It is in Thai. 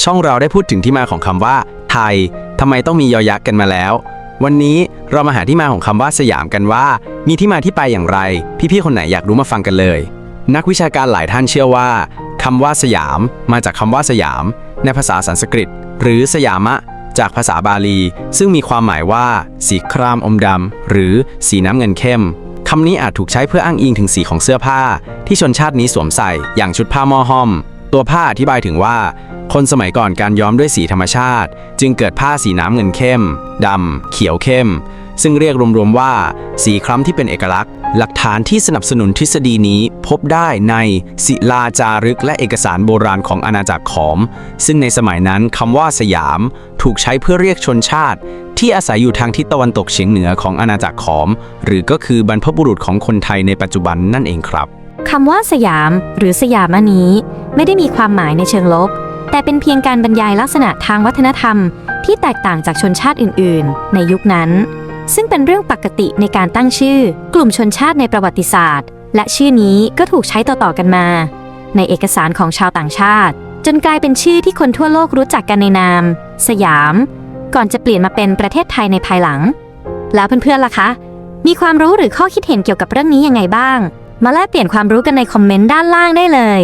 ช่องเราได้พูดถึงที่มาของคำว่า ไทยทำไมต้องมียอยักษ์กันมาแล้ว วันนี้เรามาหาที่มาของคำว่าสยามกันว่า มีที่มาที่ไปอย่างไร พี่ๆคนไหนอยากรู้มาฟังกันเลย นักวิชาการหลายท่านเชื่อว่าคำว่าสยาม มาจากคำว่าสยาม ในภาษาสันสกฤต หรือสยามะ จากภาษาบาลี ซึ่งมีความหมายว่า สีครามอมดำหรือสีน้ำเงินเข้มคำนี้อาจถูกใช้เพื่ออ้างอิงถึงสีของเสื้อผ้า ที่ชนชาตินี้สวมใส่อย่างชุดผ้าหม้อห้อม ตัวผ้าอธิบายถึงว่า คนสมัยก่อนการย้อมด้วยสีธรรมชาติ จึงเกิดผ้าสีน้ำเงินเข้มดำเขียวเข้ม ซึ่งเรียกรวมๆว่า สีคล้ำที่เป็นเอกลักษณ์ หลักฐานที่สนับสนุนทฤษฎีนี้พบได้ในศิลาจารึกและเอกสารโบราณของอาณาจักรขอม ซึ่งในสมัยนั้นคำว่าสยาม ถูกใช้เพื่อเรียกชนชาติ ที่อาศัยอยู่ทางทิศตะวันตกเฉียงเหนือของอาณาจักรขอม หรือก็คือบรรพบุรุษของคนไทยในปัจจุบันนั่นเองครับคำว่าสยาม หรือสยามอันนี้ ไม่ได้มีความหมายในเชิงลบ แต่เป็นเพียงการบรรยายลักษณะทางวัฒนธรรม ที่แตกต่างจากชนชาติอื่น ๆ ในยุคนั้น ซึ่งเป็นเรื่องปกติในการตั้งชื่อ กลุ่มชนชาติในประวัติศาสตร์ และชื่อนี้ก็ถูกใช้ต่อ ๆ กันมา ในเอกสารของชาวต่างชาติ จนกลายเป็นชื่อที่คนทั่วโลกรู้จักกันในนาม สยาม ก่อนจะเปลี่ยนมาเป็นประเทศไทยในภายหลัง แล้วเพื่อนๆล่ะคะ มีความรู้หรือข้อคิดเห็นเกี่ยวกับเรื่องนี้ยังไงบ้าง มาแลกเปลี่ยนความรู้กันในคอมเมนต์ด้านล่างได้เลย